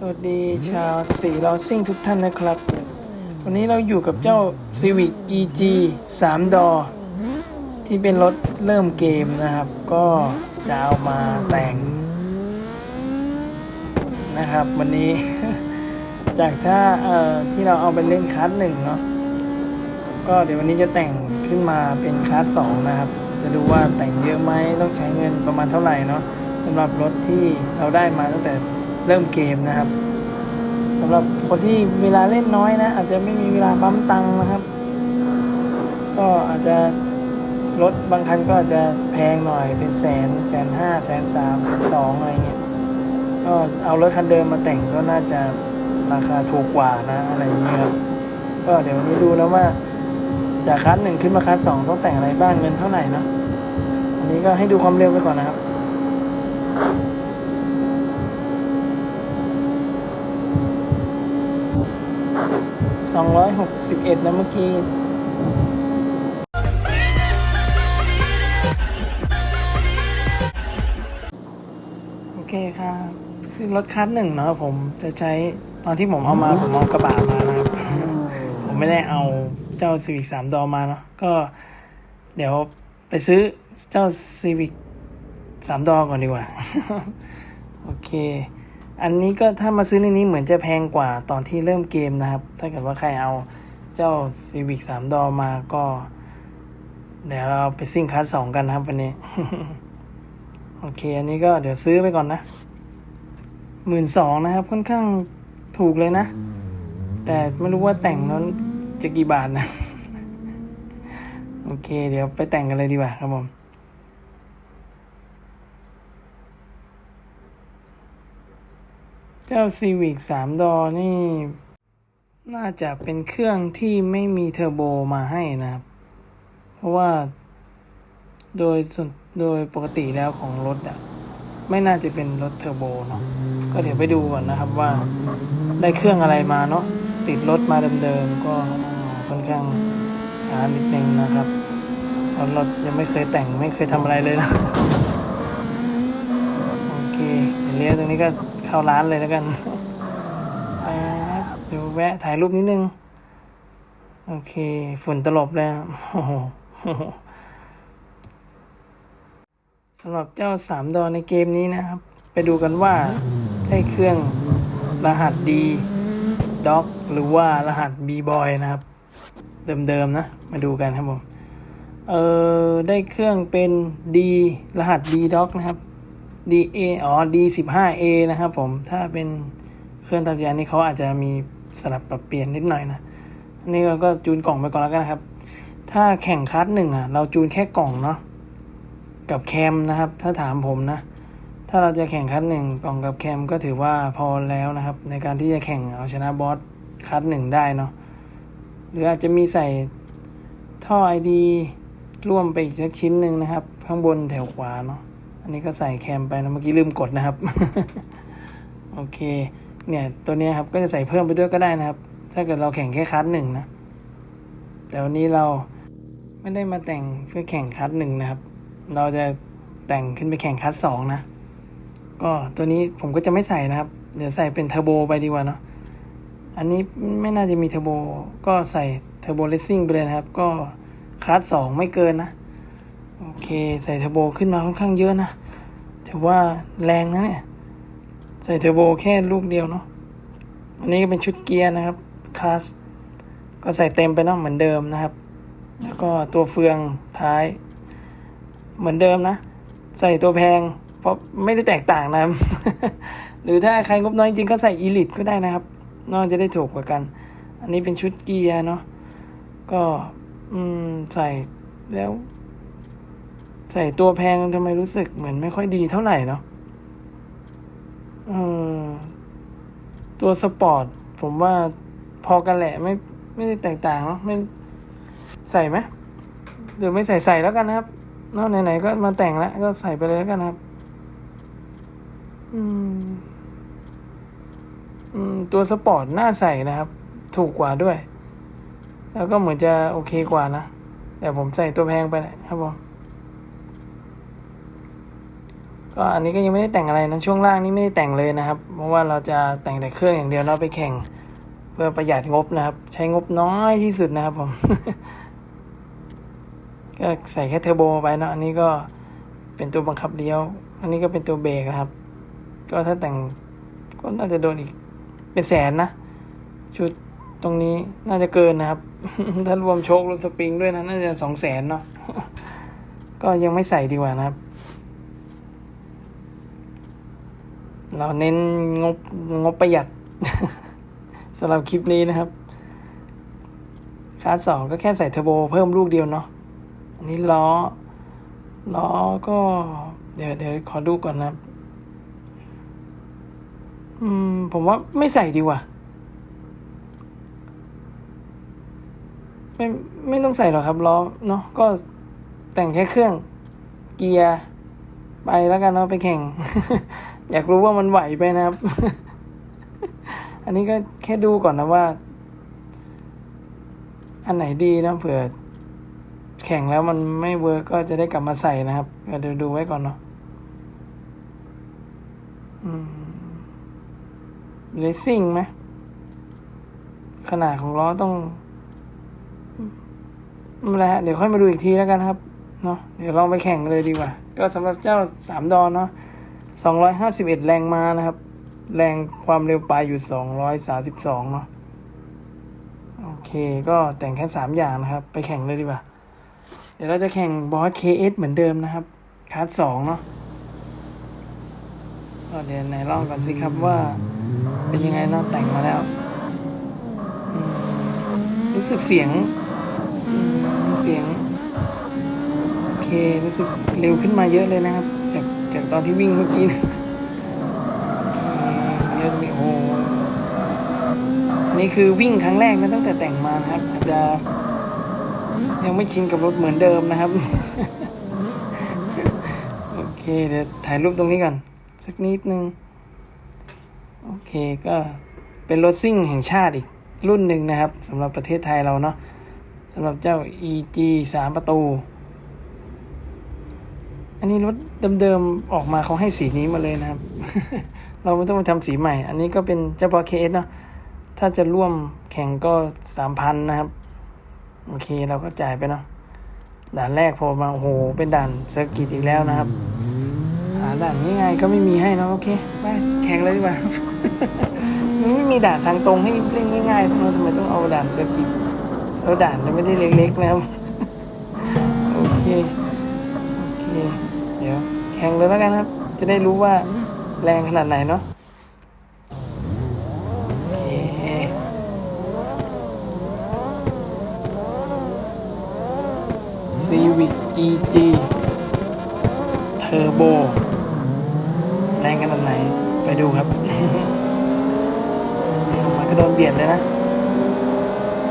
สวัสดีชาวสีลอซิ่งทุกท่านนะครับ วันนี้เราอยู่กับเจ้า Civic EG 3 ดอ ที่เป็นรถเริ่มเกมนะครับ ก็จะเอามาแต่ง นะครับ วันนี้ จากถ้าเอ่อที่เราเอาไปเล่นคัสหนึ่งเนาะก็เดี๋ยววันนี้จะแต่งขึ้นมาเป็นคัสสองนะครับ จะดูว่าแต่งเยอะไหมต้องใช้เงินประมาณเท่าไหร่เนาะสำหรับรถที่เราได้มาตั้งแต่ เริ่มเกมนะครับสำหรับคนที่เวลาเล่นน้อยนะ อาจจะไม่มีเวลาปั๊มตังค์นะครับ ก็อาจจะรถบางคันก็อาจจะแพงหน่อยเป็นแสนแสนห้าแสนสามแสนสองอะไรเงี้ยก็เอารถคันเดิมมาแต่งก็น่าจะราคาถูกกว่านะอะไรเงี้ยครับก็เดี๋ยววันนี้ดูแล้วว่า จากคัสหนึ่งขึ้นมาคัสสองต้องแต่งอะไรบ้างเงินเท่าไหร่นะอันนี้ก็ให้ดูความเร็วไปก่อนนะครับ สองร้อยหกสิบเอ็ดนะเมื่อกี้โอเคครับคือรถคัสหนึ่งเนาะผมจะใช้ตอนที่ผมเอามาผมเอากระบะมานะครับ ผมไม่ได้เอาเจ้า Civic สามดอมาเนาะก็เดี๋ยวไปซื้อเจ้า Civic สามดอก่อนดีกว่า โอเค อันนี้ก็ถ้ามาซื้อในนี้เหมือนจะแพงกว่าตอนที่เริ่มเกมนะครับ ถ้าเกิดว่าใครเอาเจ้า Civic สามดอมาก็ เดี๋ยวเราไปซิ่งคัสสองกันนะครับ วันนี้ โอเค อันนี้ก็เดี๋ยวซื้อไปก่อนนะหมื่นสองนะครับ ค่อนข้างถูกเลยนะ แต่ไม่รู้ว่าแต่งนั้นจะกี่บาทนะ โอเค เดี๋ยวไปแต่งกันเลยดีกว่าครับผม เจ้า Civic 3 ดอนี่ น่าจะเป็นเครื่องที่ไม่มีเทอร์โบมาให้นะครับ เพราะว่าโดยส่วนโดยปกติแล้วของรถอะไม่น่าจะเป็นรถเทอร์โบเนาะก็เดี๋ยวไปดูก่อนนะครับว่าได้เครื่องอะไรมาเนาะติดรถมาเดิมๆก็ค่อนข้างช้านิดนึงนะครับเพราะรถยังไม่เคยแต่งไม่เคยทำอะไรเลยนะโอเคเดี๋ยวเลี้ยวตรงนี้ก็ เข้าร้านเลยแล้วกันไปครับเดี๋ยวแวะถ่ายรูปนิดนึง โอเค ฝุ่นตลบเลยโอ้โหสำหรับเจ้าสามดอในเกมนี้นะครับ ไปดูกันว่าได้เครื่องรหัสดีด็อกหรือว่ารหัสบีบอยนะครับ เดิมๆนะ มาดูกันครับผม เออได้เครื่องเป็น D รหัส D doc นะครับ DA อ๋อ D 1 5 A นะครับผมถ้าเป็นเครื่องตัดยานนี่เขาอาจจะมีสลับปรับเปลี่ยนนิดหน่อยนะนนี้เราก็จูนกล่องไปก่อนแล้วกันนะครับ ถ้าแข่งคัสหนึ่งอะ เราจูนแค่กล่องเนาะกับแคมนะครับ ถ้าถามผมนะ ถ้าเราจะแข่งคัสหนึ่งกล่องกับแคมก็ถือว่าพอแล้วนะครับ ในการที่จะแข่งเอาชนะบอสคัสหนึ่งได้เนาะหรืออาจจะมีใส่ท่อไอดีร่วมไปอีกสักชิ้นหนึ่งนะครับ ข้างบนแถวขวาเนาะ อันนี้ก็ใส่แคมไปนะเมื่อกี้ลืมกดนะครับ โอเค เนี่ยตัวนี้ครับก็จะใส่เพิ่มไปด้วยก็ได้นะครับ ถ้าเกิดเราแข่งแค่คัสหนึ่งนะ แต่วันนี้เราไม่ได้มาแต่งเพื่อแข่งคัสหนึ่งนะครับ เราจะแต่งขึ้นไปแข่งคัสสองนะ ก็ตัวนี้ผมก็จะไม่ใส่นะครับ เดี๋ยวใส่เป็นเทอร์โบไปดีกว่าเนาะ อันนี้ไม่น่าจะมีเทอร์โบ ก็ใส่เทอร์โบเลสซิ่งไปเลยนะครับ ก็คัสสองไม่เกินนะ โอเค ใส่เทอร์โบขึ้นมาค่อนข้างเยอะนะถือว่าแรงนะเนี่ย ใส่เทอร์โบแค่ลูกเดียวเนาะอันนี้ก็เป็นชุดเกียร์นะครับคลัสก็ใส่เต็มไปเนาะเหมือนเดิมนะครับ แล้วก็ตัวเฟืองท้าย เหมือนเดิมนะ ใส่ตัวแพง เพราะไม่ได้แตกต่างนะหรือถ้าใครงบน้อยจริงก็ใส่อีลิทก็ได้นะครับนอกจะได้ถูกกว่ากัน อันนี้เป็นชุดเกียร์เนาะก็อืมใส่แล้ว ใส่ตัวแพงทำไมรู้สึกเหมือนไม่ค่อยดีเท่าไหร่เนาะเออตัวสปอร์ต ผมว่าพอกันแหละไม่ไม่ได้แตกต่างเนาะไม่ใส่ไหมหรือไม่ใส่ใส่แล้วกันนะครับเนอกไหนๆก็มาแต่งแล้วก็ใส่ไปเลยแล้วกันครับ อืม อืม ตัวสปอร์ตน่าใส่นะครับ ถูกกว่าด้วย แล้วก็เหมือนจะโอเคกว่านะ แต่ผมใส่ตัวแพงไปแหละครับผม ก็ ก็อันนี้ก็ยังไม่ได้แต่งอะไรนะช่วงล่างนี่ไม่ได้แต่งเลยนะครับ เพราะว่าเราจะแต่งแต่เครื่องอย่างเดียวเราไปแข่ง เพื่อประหยัดงบนะครับ ใช้งบน้อยที่สุดนะครับผมก็ใส่แค่เทอร์โบไปเนอะอันนี้ก็เป็นตัวบังคับเลี้ยว อันนี้ก็เป็นตัวเบรกนะครับ ก็ถ้าแต่งก็น่าจะโดนอีกเป็นแสนนะชุดตรงนี้น่าจะเกินนะครับ ถ้ารวมโชครวมสปริงด้วยนะน่าจะสองแสนเนาะก็ยังไม่ใส่ดีกว่านะครับ เราเน้นงบงบประหยัดสำหรับคลิปนี้นะครับคลาสสองก็แค่ใส่เทอร์โบเพิ่มลูกเดียวเนาะอันนี้ล้อ ล้อก็ เดี๋ยวเดี๋ยวขอดูก่อนนะครับ อืม ผมว่าไม่ใส่ดีกว่า ไม่ไม่ต้องใส่หรอกครับล้อเนาะก็แต่งแค่เครื่อง เกียร์ ไปแล้วกันเนาะไปแข่ง อยากรู้ว่ามันไหวไปนะครับ อันนี้ก็แค่ดูก่อนนะว่า อันไหนดีนะเผื่อแข่งแล้วมันไม่เวิร์กก็จะได้กลับมาใส่นะครับก็เดี๋ยวดูไว้ก่อนเนาะเลสซิ่งไหมขนาดของล้อต้องไม่ไรฮะเดี๋ยวค่อยมาดูอีกทีแล้วกันครับ เนาะเดี๋ยวลองไปแข่งเลยดีกว่า ก็สำหรับเจ้าสามดอนเนาะ สองร้อยห้าสิบเอ็ดแรงม้านะครับ แรงความเร็วปลายอยู่สองร้อยสาสิบสองเนาะโอเค ก็แต่งแค่สามอย่างนะครับ ไปแข่งเลยดีกว่า เดี๋ยวเราจะแข่งบอสเคเอสเหมือนเดิมนะครับคลาสสองเนาะก็เดี๋ยวไหนลองก่อนสิครับว่า เป็นยังไงเนาะแต่งมาแล้ว รู้สึกเสียง เสียง โอเค รู้สึกเร็วขึ้นมาเยอะเลยนะครับ จาก ตอนที่วิ่งเมื่อกี้นะเยอะมีโอ้โหนี่คือวิ่งครั้งแรกนะตั้งแต่แต่งมานะครับอาจจะยังไม่ชินกับรถเหมือนเดิมนะครับ โอเคเดี๋ยวถ่ายรูปตรงนี้ก่อน สักนิดนึง โอเคก็เป็นรถซิ่งแห่งชาติอีกรุ่นหนึ่งนะครับสำหรับประเทศไทยเราเนาะสำหรับเจ้า EG สามประตู อันนี้รถเดิมๆออกมาเขาให้สีนี้มาเลยนะครับ เราไม่ต้องมาทำสีใหม่ อันนี้ก็เป็นเจ้าบอเคสเนาะถ้าจะร่วมแข่งก็สามพันนะครับ โอเคเราก็จ่ายไปเนาะด่านแรกพอมาโอ้โห เป็นด่านเซอร์กิตอีกแล้วนะครับ หาด่านง่ายๆก็ไม่มีให้เนาะโอเคไปแข่งเลยดีกว่ามันไม่มีด่านทางตรงให้เล่นง่ายๆเราทำไมต้องเอาด่านเซอร์กิตแล้วด่านจะไม่ได้เล็กๆนะครับ โอเค โอเค แข่งเลยแล้วกันครับ จะได้รู้ว่าแรงขนาดไหนเนาะโอเค Civic EG Turbo แรงขนาดไหน ไปดูครับ มันก็โดนเบียดเลยนะ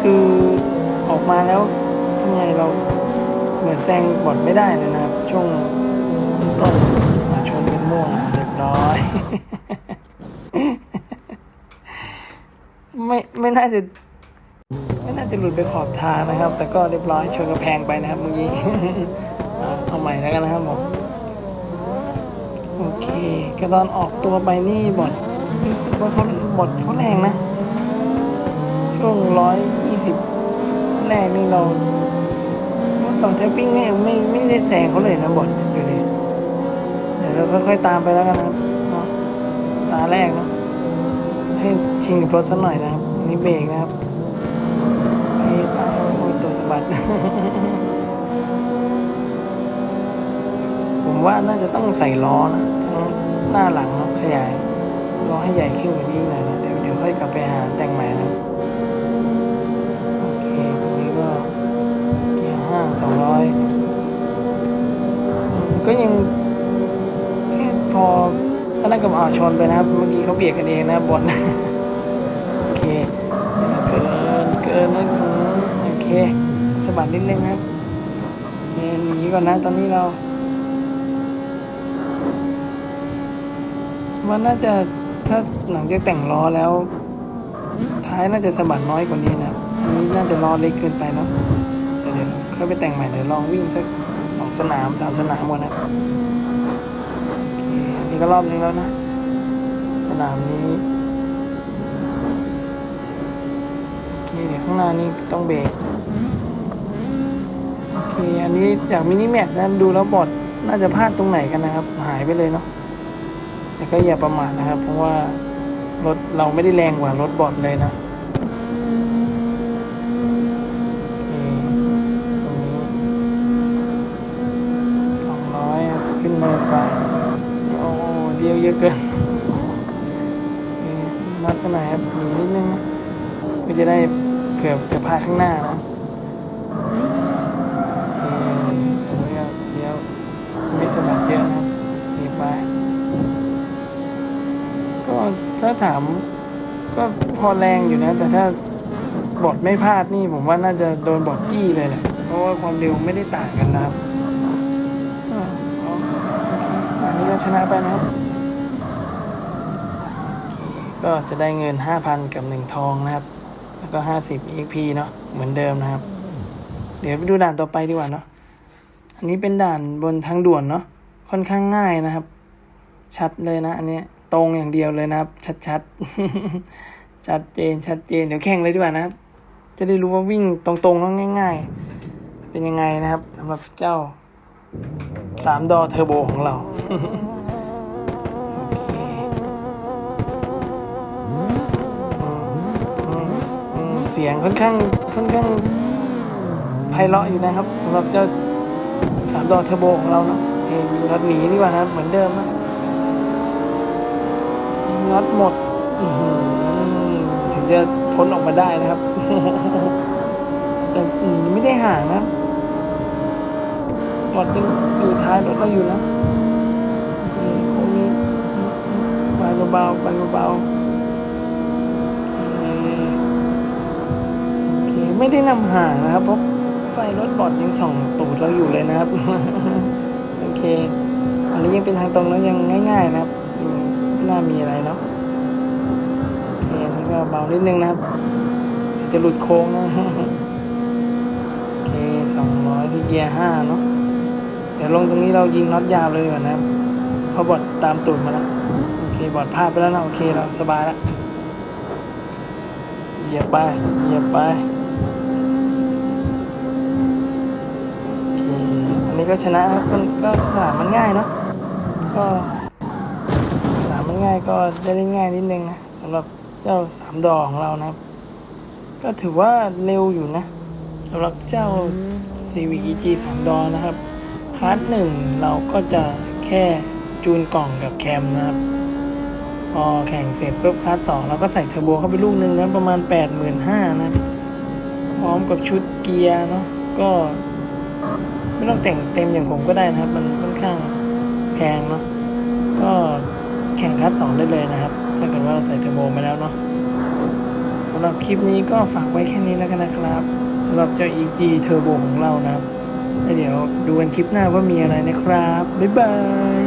คือออกมาแล้วทำไมเราเหมือนแซงบอดไม่ได้เลยนะครับ ช่วง ต้นมาชนเป็นม่วงเรียบร้อย ไม่ไม่น่าจะ ไม่น่าจะหลุดไปขอบทางนะครับ แต่ก็เรียบร้อยชนกระแพงไปนะครับเมื่อกี้เอาใหม่แล้วกันนะครับผมโอเคก็ตอนออกตัวไปนี่บอดรู้สึกว่าเขาบอดเขาแรงนะ ช่วงร้อยยี่สิบแรกนี่เราตอนแทปปิ้งไม่ไม่ไม่ได้แซงเขาเลยนะบอด ดี๋ยวเราค่อยๆตามไปแล้วกันนะครับเนาะตาแรกเนาะให้ชิงรถสักหน่อยนะครับ นี่เบรกนะครับไอ้ตาโอ้ยตัวสะบัด ผมว่าน่าจะต้องใส่ล้อนะทั้งหน้าหลังนะขยายล้อให้ใหญ่ขึ้นกว่านี้หน่อยนะเดี๋ยวเดี๋ยวค่อยกลับไปหาแต่งใหม่นะโอเคตรงนี้ก็เกียร์ห้าสองร้อยก็ยัง พอถ้านั่นกับอ่าชนไปนะครับ เมื่อกี้เขาเบียดกันเองนะบอลโอเคเกินเกินนะโอเคสะบัดนิดนึงครับโอเคหนีก่อนนะตอนนี้เราว่าน่าจะถ้าหลังจากแต่งล้อแล้ว ท้ายน่าจะสะบัดน้อยกว่านี้นะอันนี้น่าจะล้อเล็กเกินไปเนาะเดี๋ยวค่อยไปแต่งใหม่เดี๋ยวลองวิ่งสักสองสนามสามสนามก่อนนะโอเค นี่ก็รอบนึงแล้วนะ สนามนี้โอเคเดี๋ยวข้างหน้านี้ต้องเบรกโอเค อันนี้จากมินิแม็กนะดูแล้วบอดน่าจะพลาดตรงไหนกันนะครับ หายไปเลยเนาะแต่ก็อย่าประมาทนะครับ เพราะว่ารถเราไม่ได้แรงกว่ารถบอดเลยนะ โอเคตรงนี้สองร้อยขึ้นเนินไป โอ้เดียวเยอะเกินโอเคนัดกันหน่อยครับหนีนิดนึงนะเพื่อจะได้เผื่อจะพาข้างหน้านะเลี้ยวเดี๋ยวไม่สะบัดเยอะนะนีไปก็ถ้าถามก็พอแรงอยู่นะ แต่ถ้าบอดไม่พลาดนี่ผมว่าน่าจะโดนบอดจี้เลยแหละเพราะว่าความเร็วไม่ได้ต่างกันนะครับอ่าอ๋อโอเคอันนี้ก็ชนะไปนะครับ ก็จะได้เงิน 5,000 กับหนึ่งทองนะครับ แล้วก็50 EXP เนาะเหมือนเดิมนะครับ เดี๋ยวไปดูด่านต่อไปดีกว่าเนาะอันนี้เป็นด่านบนทางด่วนเนาะค่อนข้างง่ายนะครับ ชัดเลยนะ อันเนี้ยตรงอย่างเดียวเลยนะครับ ชัดๆชัดเจนชัดเจนเดี๋ยวแข่งเลยดีกว่านะครับ จะได้รู้ว่าวิ่งตรงๆแล้วง่าย ๆ เป็นยังไงนะครับสำหรับเจ้าสามดอเทอร์โบของเรา ค่อนข้างค่อนข้างไพเราะอยู่นะครับสำหรับเจ้าสามดอเทอร์โบของเราเนาะโอเครถหนีดีกว่านะครับเหมือนเดิมนะน็อตหมดถึงจะพ้นออกมาได้นะครับ แต่ไม่ได้ห่างนะรถยังอยู่ท้ายรถเราอยู่นะอืมคงนี้ไปเบาๆไปเบาๆโอเคโอเค ไม่ได้นำห่างนะครับเพราะไฟรถบอดยังส่องตูดเราอยู่เลยนะครับ โอเค อันนี้ยังเป็นทางตรงแล้วยังง่ายๆนะครับไม่น่ามีอะไรเนาะโอเคนี่ก็เบานิดนึงนะครับ จะหลุดโค้งนะโอเคสองร้อยที่เกียร์ห้าเนาะเดี๋ยวลงตรงนี้เรายิงน็อตยาวเลยก่อนนะครับเพราะบอดตามตูดมาแล้วโอเคบอดพลาดไปแล้วนะโอเคเราสบายแล้วเหยียบไปเหยียบไป โอเค อันนี้ก็ชนะครับมันก็สนามมันง่ายเนาะก็สนามมันง่ายก็ได้เล่นง่ายนิดนึงนะสำหรับเจ้าสามดอกของเรานะครับ ก็ถือว่าเร็วอยู่นะสำหรับเจ้า CVEG สามดอนะครับคลาสหนึ่งเราก็จะแค่จูนกล่องกับแคมนะครับพอแข่งเสร็จปุ๊บคลาสสองเราก็ใส่เทอร์โบเข้าไปลูกหนึ่งนะประมาณ 8 5 0 0 0นะพร้อมกับชุดเกียร์เนาะก็ ไม่ต้องแต่งเต็มอย่างผมก็ได้นะครับ มันค่อนข้างแพงเนาะก็แข่งคลาสสองได้เลยนะครับ ถ้าเกิดว่าใส่เทอร์โบมาแล้วเนาะสำหรับคลิปนี้ก็ฝากไว้แค่นี้แล้วกันนะครับสำหรับเจ้า EG Turbo ของเรานะครับแล้วเดี๋ยวดูกันคลิปหน้าว่ามีอะไรนะครับ บ๊ายบาย